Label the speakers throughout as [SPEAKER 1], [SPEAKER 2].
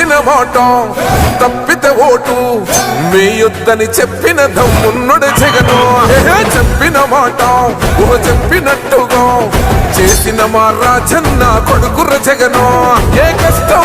[SPEAKER 1] ఇచ్చిన మాట తప్పితే ఓటు. యుద్ధని చెప్పిన దమ్మున్నడు జగను. చెప్పిన మాట ఊహ చెప్పినట్టుగా. చేసిన మా రాజన్న కొడుకుర జగను. ఏ కష్టం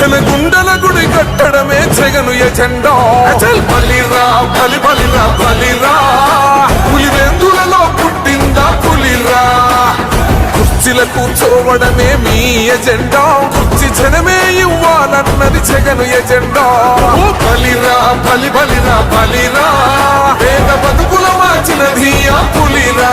[SPEAKER 1] జనగుండల గుడి కట్టడమే జగను ఎజెండో. అచల్ బలిరా బలి బలిరా. బలిరా పులివెందులలో పుట్టిందా పులిరా? కుర్చీల కూర్చోవడమే మీ ఎజెండా. కుర్చీ జనమే ఇవ్వాలన్నది జగను ఎజెండా. బలిరా బలి బలిరా. బలిరా పేద బతుకుల మార్చినది ఆ పులిరా.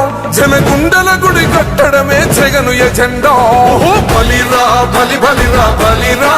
[SPEAKER 1] గుండెల గుడి కట్టడమే జగను ఎజెండా. బలిరా బలి బలిరా బలిరా.